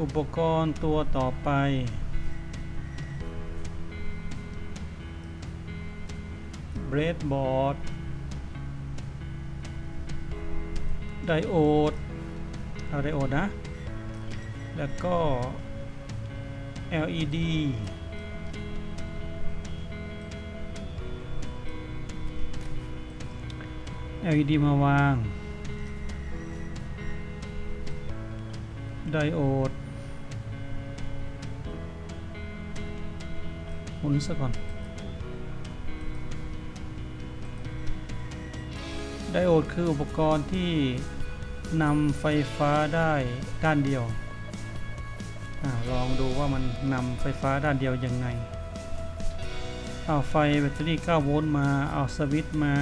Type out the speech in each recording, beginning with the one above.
อุปกรณ์ตัวต่อไป เบรดบอร์ด ไดโอดอาไดโอดนะ แล้วก็ LED LED มาวาง ไดโอด หมุนซะก่อน ไดโอดคืออุปกรณ์ที่นำไฟฟ้าได้ด้านเดียวอลองดูว่ามันนำไฟฟ้าด้านเดียวยังไง เอาไฟแบตเตอรี่ 9 โวลต์มา เอาสวิตช์มา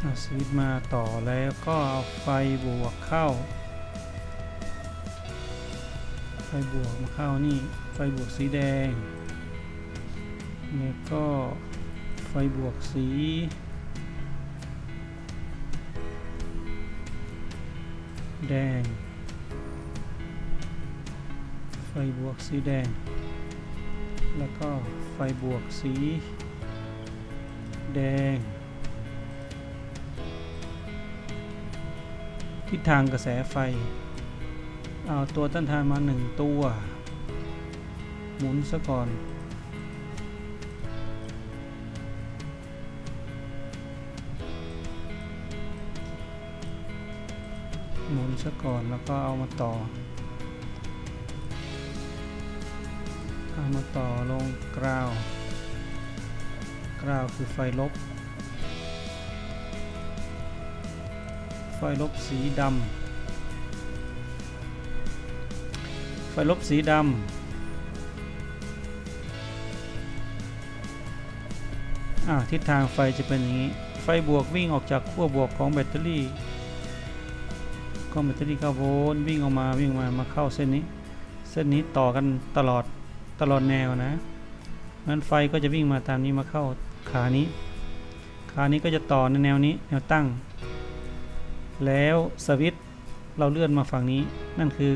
เอาสวิตช์มาต่อแล้วก็เอาไฟบวกเข้า ไฟบวกมาเข้านี่ ไฟบวกสีแดง แล้วก็ไฟบวกสี แดง ไฟบวกสีแดง แล้วก็ไฟบวกสี แดง ทิศทางกระแสไฟ เอาตัวต้านทานมาหนึ่งตัว หมุนซะก่อน หมุนซะก่อนแล้วก็เอามาต่อ เอามาต่อลงกราวกราวคือไฟลบ ไฟลบสีดำ ไฟลบสีดำอ่าทิศทางไฟจะเป็นอย่างนี้ ไฟบวกวิ่งออกจากขั้วบวกของแบตเตอรี่ก็แบตเตอรี่9โวลต์วิ่งออกมาวิ่งมามาเข้าเส้นนี้ เส้นนี้ต่อกันตลอดตลอดแนวนะนั้นไฟก็จะวิ่งมาตามนี้มาเข้าขานี้ ขานี้ก็จะต่อในแนวนี้แนวตั้ง แล้วสวิตช์เราเลื่อนมาฝั่งนี้นั่นคือ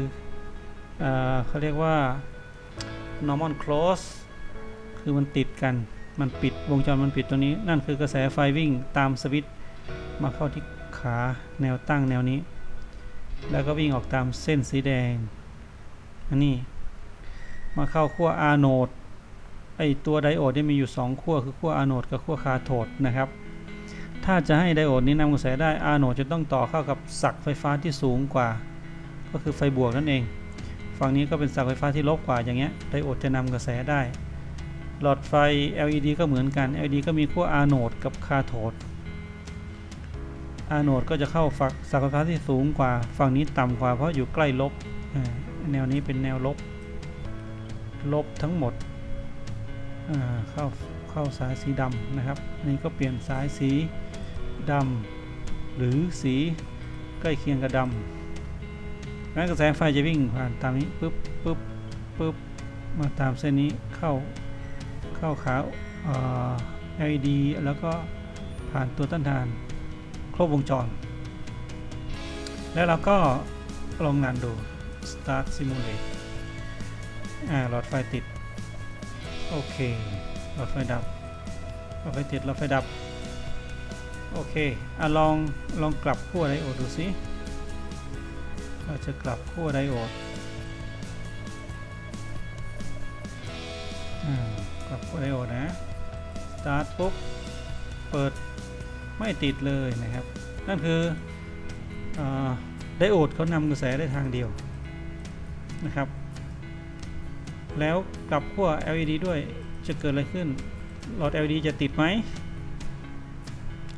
เขาเรียกว่า normal close คือมันติดกัน มันปิดวงจรมันปิดตัวนี้ นั่นคือกระแสไฟวิ่งตามสวิตช์มาเข้าที่ขาแนวตั้งแนวนี้ แล้วก็วิ่งออกตามเส้นสีแดง อันนี้ มาเข้าขั้วอาโนด ไอตัวไดโอดนี่มีอยู่ 2 ขั้วคือขั้วอาโนดกับขั้วคาโทดนะครับ ถ้าจะให้ไดโอดนี้นำกระแสได้อาโนดจะต้องต่อเข้ากับสักไฟฟ้าที่สูงกว่า ก็คือไฟบวกนั่นเอง ฝั่งนี้ก็เป็นสักไฟฟ้าที่ลบกว่าอย่างเงี้ยไดโอดจะนำกระแสได้ หลอดไฟ LED ก็เหมือนกัน LED ก็มีขั้วอาโนดกับคาโทดอาโนดก็จะเข้าฝักสักไฟฟ้าที่สูงกว่า ฝั่งนี้ต่ำกว่าเพราะอยู่ใกล้ลบแนวนี้เป็นแนวลบ ลบทั้งหมดเข้าเข้าสายสีดำนะครับนนี้ก็เปลี่ยนสายสีดำหรือสีใกล้เคียงกับดำ งั้นกระแสไฟจะวิ่งผ่านตามนี้ปึ๊บปึ๊บปึ๊บมาตามเส้นนี้เข้าเข้าขาเอ่อ LED แล้วก็ผ่านตัวต้านทานครบวงจร แล้วเราก็ลองงานดู start simulate อ่าหลอดไฟติด โอเค หลอดไฟดับ หลอดไฟติด หลอดไฟดับ โอเคอะลอง ลองกลับขั้วไดโอดดูสิ เราจะกลับขั้วไดโอดอ่ากลับขั้วไดโอดนะ start ปุ๊บ เปิดไม่ติดเลยนะครับ นั่นคืออไดโอดเขานำกระแสได้ทางเดียวนะครับ แล้วกลับขั้ว LED ด้วยจะเกิดอะไรขึ้น หลอด LED จะติดไหม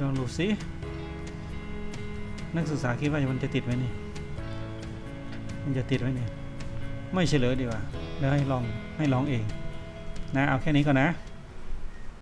ลองดูสินักศึกษาคิดว่ามันจะติดไหมนี่ มันจะติดไหมเนี่ย ไม่เฉลยดีกว่าแล้วให้ลองให้ลองเอง นะเอาแค่นี้ก่อนนะ